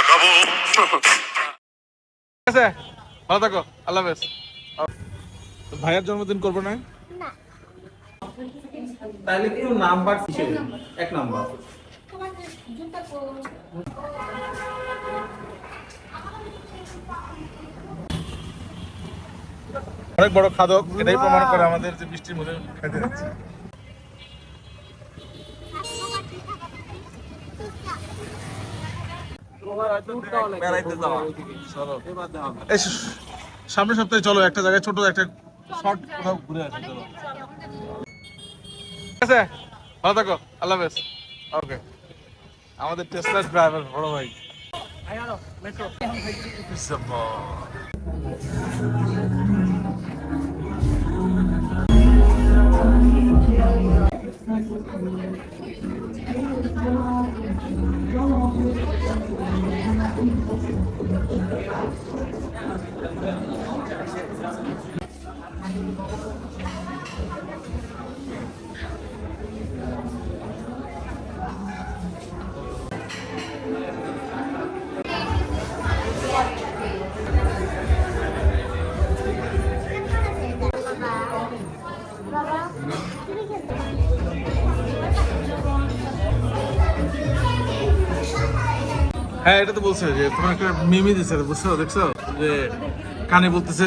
acabó. ঠিক আছে? ভালো থাকো। আল্লাহ হাফেজ। ভাইয়ার জন্মদিন করব না? না। তাহলে একটু নাম্বার এক নাম্বার। তোমার জুতা কোন অনেক বড় খাদক এটাই প্রমাণ করে আমাদের যে বৃষ্টির মধ্যে খাইতে যাচ্ছে। বেড়াইতে যাওয়া। এই সামনের সপ্তাহে চলো একটা জায়গায় ছোট একটা শর্ট কোথাও ঘুরে আসি চলো। ঠিক আছে? ভালো থাকো আল্লাহ হাফেজ। ওকে। আমাদের টেসলার ড্রাইভার বড় ভাই। বাবা হ্যাঁ এটা তো বলছে যে তোমার একটা মিমি দিছে বুঝছ? দেখছ? যে কানে বলতেছে,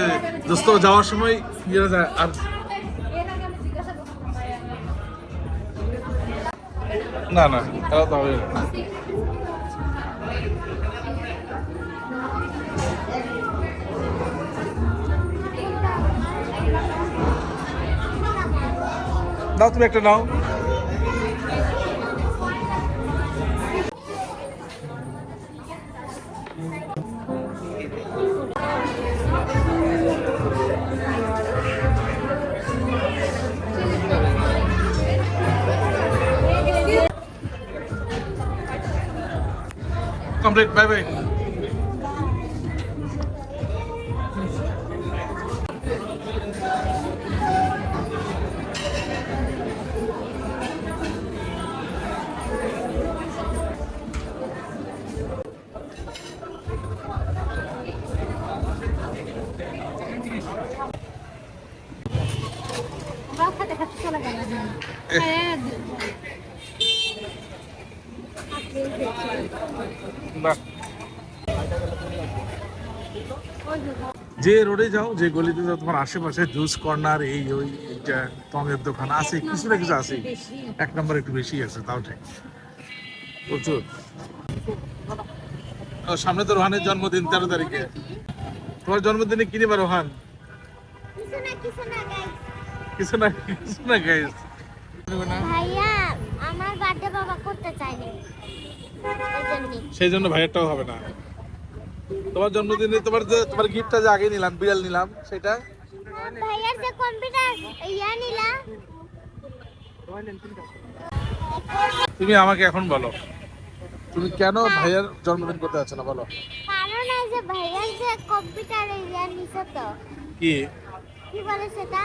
দোস্ত, যাওয়ার সময় আর না না তাও তো হবে না। তুমি একটা নাও কমপ্লিট বাই বাই বাবা দেখাতে চলে গেল। হ্যাঁ বাহ। যে রোডে যাও যে গলিতে যাও তোমার আশেপাশে জুস কর্নার এই ওই এইটা টঙের দোকান আছে কিছু না কিছু আছে। এক নম্বর একটু বেশি আছে তাও ঠিক। প্রচুর। সামনে তো রোহানের জন্মদিন তেরো তারিখে। তোমার জন্মদিনে কি নিবা রোহান? কিছু না কিছু না গাইস কিছু না কিছু না গাইস ভাইয়া আমার বার্থডে বাবা করতে চাইনি। সেই জন্য ভাইয়েরটাও হবে না। তোমার জন্মদিনে তোমার যে তোমার গিফটটা যে আগে নিলাম বিড়াল নিলাম সেটা? ভাইয়ার যে কম্পিউটার ইয়া নিলা তুমি আমাকে এখন বলো তুমি কেন ভাইয়ের জন্মদিন করতে যাচ্ছ না বলো। কারণ এই যে ভাইয়ার যে কম্পিউটার ইয়া নিছে তো। কি? কি বলে সেটা?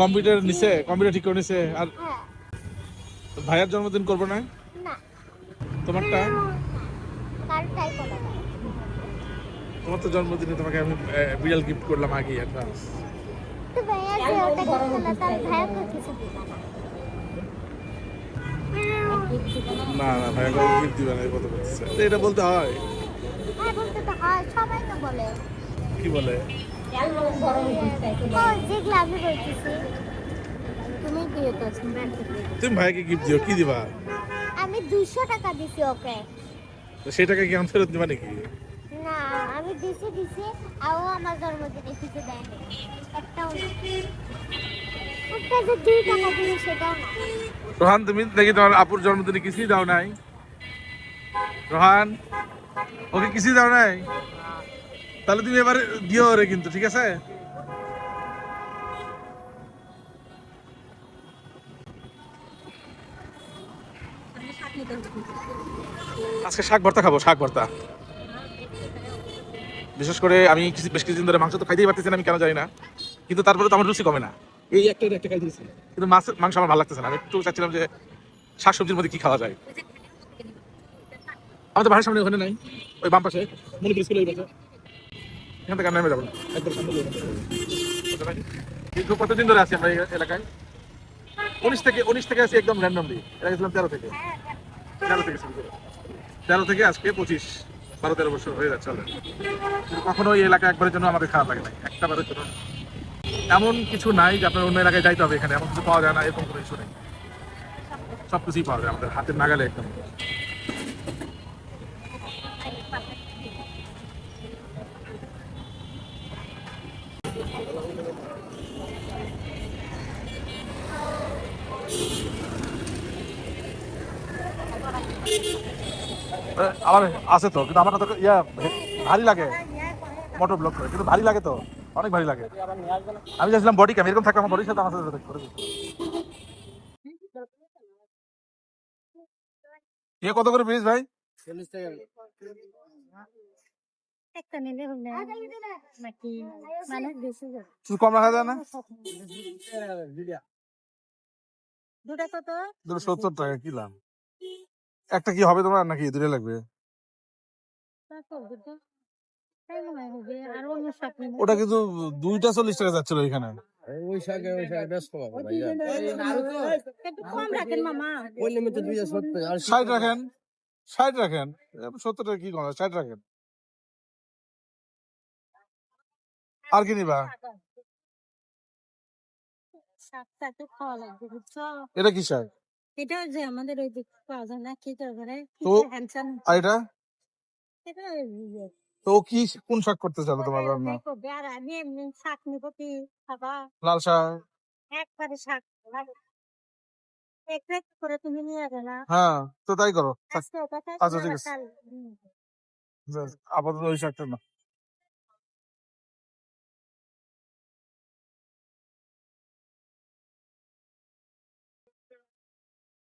কম্পিউটার নিছে কম্পিউটার ঠিক করে নিছে আর হ্যাঁ। ভাইয়ের জন্মদিন করব না? তোমারটা। তোমার তো জন্মদিনে তোমাকে আমি বিড়াল গিফট করলাম আগে অ্যাডভান্স না। না ভাইয়া কাউকে গিফট দিবে না এই কথা বলতেছে। এটা বলতে হয়? হ্যাঁ কি বলে? ও যেগুলো আমি বলতেছি। তুমি কি তো তুমি ভাইকে গিফট দিও কি দিবা? আমি দুশো টাকা দিছি ওকে। তো সেই টাকা কি আমি ফেরত দিবা নাকি? না আমি দিছি দিছি আর ও আমার জন্মদিনে কিছু দেয়নি একটাও না। যে দুই টাকা দিল সেটাও না। রোহান তুমি দেখি তোমার আপুর জন্মদিনে কিছুই দাও নাই? রোহান ওকে কিছুই দাও নাই? তাহলে তুমি এবার দিও ওরে কিন্তু ঠিক আছে? আজকে শাক ভর্তা খাব শাক ভর্তা। বিশেষ করে আমি কিছু বেশ কিছুদিন ধরে মাংস তো খাইতেই পারতেছি না আমি কেন জানি না। কিন্তু তারপরে তো আমার রুচি কমে না। এই একটা একটা খাই দিয়েছি কিন্তু মাছ মাংস আমার ভালো লাগতেছে না। আমি একটু চাচ্ছিলাম যে শাকসবজির মধ্যে কি খাওয়া যায়। আমাদের বাসার সামনে ওখানে নাই ওই বাম পাশে। মণিপুর স্কুল ওই পাশে। এখান থেকে নেমে যাব না। সামনে? কিন্তু কতদিন ধরে আছি আমরা এই এলাকায়? উনিশ থেকে উনিশ থেকে আছি একদম র্যান্ডমলি এটা গেছিলাম তেরো থেকে। তেরো থেকে তেরো থেকে আজকে পঁচিশ, বারো, তেরো বছর হয়ে যাচ্ছে। কিন্তু কখনো এই এলাকা একবারের জন্য আমাদের খারাপ লাগে না একটা বারের জন্য। এমন কিছু নাই যে আপনার অন্য এলাকায় যাইতে হবে এখানে, এমন কিছু পাওয়া যায় না, এরকম কোনো ইস্যু নেই। সব কিছুই পাওয়া যায় আমাদের হাতের নাগালে একদম। আমার আছে তো কিন্তু আমার তো ইয়া ভারী লাগে। মোটর ব্লক করে কিন্তু ভারী লাগে তো অনেক ভারী লাগে। আমি চাইছিলাম বডি ক্যাম এরকম থাকলে আমার বডির সাথে আমার সাথে করে। এ কত করে পিস ভাই? একটা নিলে হলে নাকি বেশি কিছু কম রাখা যায় না? দুটা কত? দুটো সত্তর টাকা কি লাম একটা কি হবে তোমার নাকি দুটো লাগবে। ওটা কিন্তু দুইটা চল্লিশ টাকা যাচ্ছিল এখানে ওই শাকে ওই শাকে ব্যস্ত পাবো ভাইয়া একটু কম রাখেন ষাট রাখেন ষাট রাখেন। সত্তর টাকা কি কম ষাট রাখেন। আর কি নিবা? এটা কি শাক? এটা যে আমাদের ওই দিক পাওয়া যায় না খেতে পারে তো? হ্যান্ডসাম আর এটা এটা ইয়ে। তো কি কোন শাক করতে চালো তোমার রান্না আর আমি এমনি শাক নিবো কি খাবা লাল শাক একবারে শাক। এক করে তুমি নিয়ে গেলা হ্যাঁ তো তাই করো খাই, আচ্ছা, ঠিক আছে। আপাতত ওই শাকটা না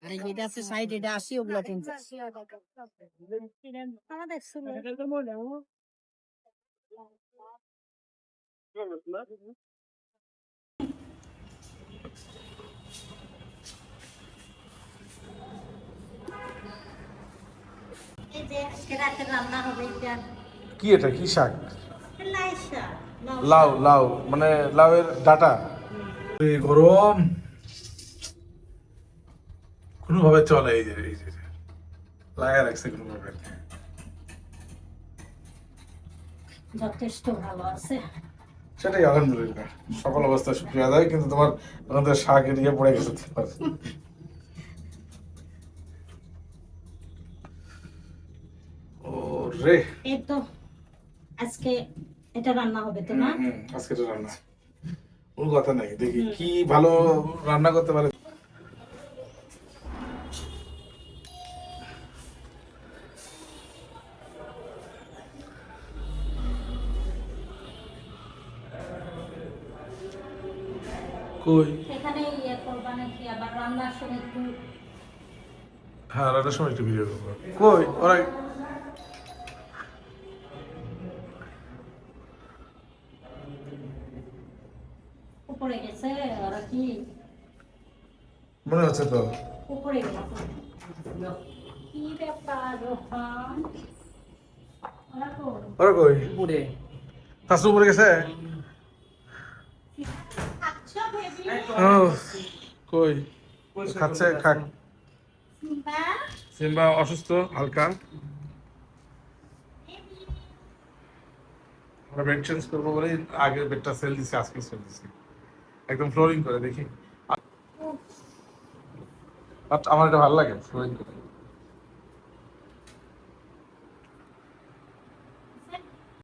আর এটা আছে সাইড এটা আসি ওগুলো কিন্তু আমাদের শুনে এই যে আজকে রাতে রান্না হবে এটা। কি এটা? কি শাক? লাউ লাউ লাউ মানে লাউয়ের ডাটা। গরম। কোনোভাবে চলে এই যে এই যে লাগা রাখছে কোনোভাবে। যথেষ্ট ভালো আছে। সেটাই আলহামদুলিল্লাহ। সকল অবস্থা আদায় কিন্তু তোমার আমাদের শাক এদিকে পড়ে গেছে। রে এই তো আজকে এটা রান্না হবে তো না? আজকে তো রান্না। কোনো কথা নাই দেখি কি ভালো রান্না করতে পারে কই? এখানে ইয়ে করবা নাকি আবার রান্নার সময় একটু? হ্যাঁ রান্নার সময় একটু ভিডিও করব। কই? ওরা উপরে গেছে ওরা কি? মনে হচ্ছে তো? উপরে গেছে। কি ব্যাপার ওরা কই? ওরা কই? উপরে গেছে? কই? খাচ্ছে, খাক। সিম্বা অসুস্থ, হালকা। আমরা বেড চেঞ্জ করব বলে আগের বেডটা সেল দিছে আজকে সেল দিছে। একদম ফ্লোরিং করে, দেখি। বাট আমার এটা ভালো লাগে ফ্লোরিং করে।